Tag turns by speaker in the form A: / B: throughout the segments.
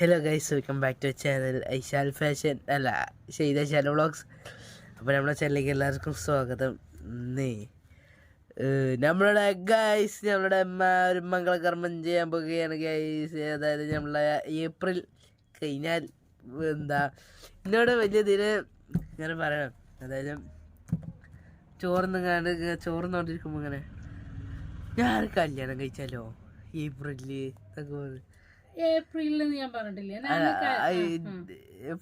A: Hello guys welcome back to channel ഐശാൽ fashion അല്ല ഷെയ്ത channel vlogs അപ്പോൾ നമ്മുടെ ചാനലിലേക്ക് എല്ലാവർക്കും സ്വാഗതം. നീ നമ്മളുടെ ഗൈസ് നമ്മളുടെ ഒരു മംഗളകർമ്മം ചെയ്യാൻ പോകുകയാണ് ഗൈസ് അതായത് നമ്മളെ ഏപ്രിൽ കഴിഞ്ഞാൽ എന്താ എന്നോട് വലിയ ഇതിന് ഇങ്ങനെ പറയണം അതായത് ചോറുന്നങ്ങാണ്ട് ചോറുന്നോണ്ടിരിക്കുമ്പോൾ ഇങ്ങനെ ഞാൻ കല്യാണം കഴിച്ചാലോ? ഏപ്രിലിൽ എന്നൊക്കെ പറഞ്ഞു.
B: ഏപ്രിലിൽ ഞാൻ പറഞ്ഞിട്ടില്ലേ?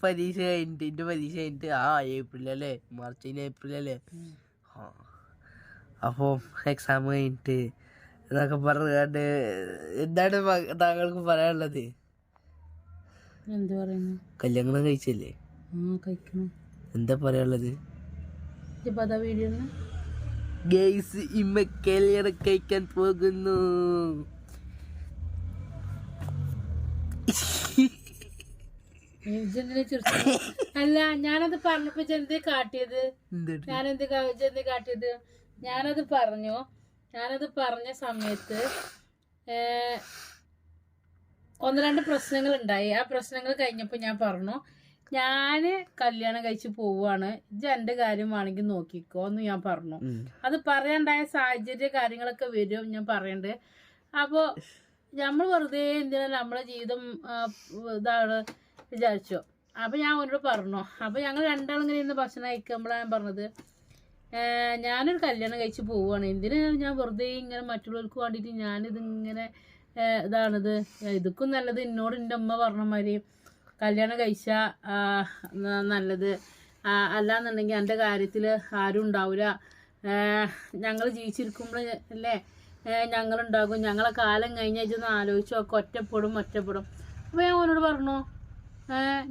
A: പരീക്ഷ കഴിഞ്ഞിട്ട് എന്റെ പരീക്ഷ കഴിഞ്ഞിട്ട് ആ ഏപ്രിൽ അല്ലേ മാർച്ച് ഏപ്രിൽ അല്ലേ അപ്പോ അപ്പോൾ എക്സാം കഴിഞ്ഞിട്ട് എന്നൊക്കെ പറഞ്ഞാണ്ട് എന്താണ് താങ്കൾക്ക് പറയാനുള്ളത്?
B: എന്ത് പറയുന്നു?
A: കല്യാണം കഴിച്ചല്ലേ? എന്താ പറയാനുള്ളത്? ഗെയ്സ് ഇമ്മ കല്യാണം കഴിക്കാൻ പോകുന്നു.
B: അല്ല ഞാനത് പറഞ്ഞപ്പോ ചെന്ത് കാട്ടിയത്? ഞാനെന്ത് ചെന്ത് കാട്ടിയത്? ഞാനത് പറഞ്ഞു. ഞാനത് പറഞ്ഞ സമയത്ത് ഒന്ന് രണ്ട് പ്രശ്നങ്ങൾ ഉണ്ടായി. ആ പ്രശ്നങ്ങൾ കഴിഞ്ഞപ്പോൾ ഞാൻ പറഞ്ഞു ഞാൻ കല്യാണം കഴിച്ച് പോവാണ്. ഇജ്ജ് എന്റെ കാര്യമാണെങ്കിൽ നോക്കിക്കോ എന്ന് ഞാൻ പറഞ്ഞു. അത് പറയാണ്ടായ സാഹചര്യ കാര്യങ്ങളൊക്കെ വരും ഞാൻ പറയണ്ട്. അപ്പോൾ നമ്മൾ വെറുതെ എന്തിനാ നമ്മളെ ജീവിതം ഇതാണ് വിചാരിച്ചോ? അപ്പോൾ ഞാൻ അവനോട് പറഞ്ഞു. അപ്പോൾ ഞങ്ങൾ രണ്ടാളും ഇങ്ങനെ ഇന്ന് ഭക്ഷണം കഴിക്കുമ്പോഴാണ് ഞാൻ പറഞ്ഞത് "ഏ, ഞാനൊരു കല്യാണം കഴിച്ച് പോവുകയാണ്. എന്തിനാണ് ഞാൻ വെറുതെ ഇങ്ങനെ മറ്റുള്ളവർക്ക് വേണ്ടിയിട്ട് ഞാനിതിങ്ങനെ ഇതാണിത്? ഇതൊക്കും നല്ലത്. എന്നോട് എന്റെ അമ്മ പറഞ്ഞ മാതിരി കല്യാണം കഴിച്ച നല്ലത്. അല്ലാന്നുണ്ടെങ്കിൽ എന്റെ കാര്യത്തിൽ ആരും ഉണ്ടാവില്ല ഞങ്ങൾ ജീവിച്ചിരിക്കുമ്പോൾ അല്ലേ ഞങ്ങളുണ്ടാകും. ഞങ്ങളെ കാലം കഴിഞ്ഞ ഇതൊന്ന് ആലോചിച്ച് നോക്കെ. ഒറ്റപ്പെടും ഒറ്റപ്പെടും. അപ്പോൾ ഞാൻ അവനോട് പറഞ്ഞു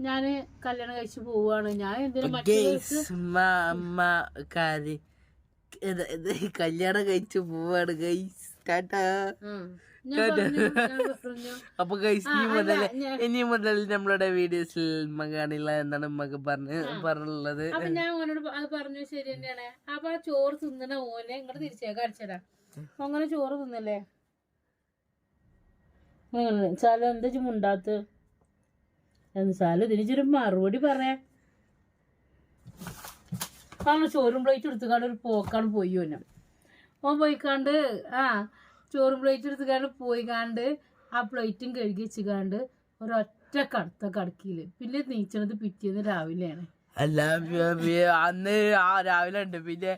B: ഞാൻ കല്യാണം കഴിച്ച് പോവുകയാണ് ഞാൻ എന്തിനും
A: കല്യാണം കഴിച്ചു പോവാണ്. Guys tata. അപ്പൊ ഗൈസ് ഇനി മുതൽ ഇനി മുതൽ നമ്മളുടെ വീഡിയോസിൽ കാണില്ല എന്നാണ് നമുക്ക് പറഞ്ഞ് പറഞ്ഞുള്ളത്.
B: അപ്പൊ ഞാൻ ഓനോട് അത് പറഞ്ഞു ശരി തന്നെയാണ്. അപ്പൊ ആ ചോറ് തിന്നണ ഓനെ ഇങ്ങോട്ട് തിരിച്ചേ കാണിച്ചടാ അങ്ങനെ ചോറ് തിന്നല്ലേ? ചാല എന്താ മുണ്ടാത്ത്? ചാലും ഇതിന് ഇച്ചിരി മറുപടി പറയാ. കാരണം ചോറും പ്ലേറ്റ് എടുത്തുകാണ്ട് ഒരു പോക്കാണ് പോയി ഓനെ. ഓൻ പോയിക്കാണ്ട് ആ ചോറും പ്ലേറ്റ് എടുത്തുകാണ്ട് പോയിക്കാണ്ട് ആ പ്ലേറ്റും കഴുകി വെച്ചുകാണ്ട് ഒരൊറ്റ കടുത്ത കടക്കിയിൽ പിന്നെ നീച്ചണത് പിറ്റേന്ന് രാവിലെയാണ്.
A: അല്ല അന്ന് ആ രാവിലെ ഉണ്ട്. പിന്നെ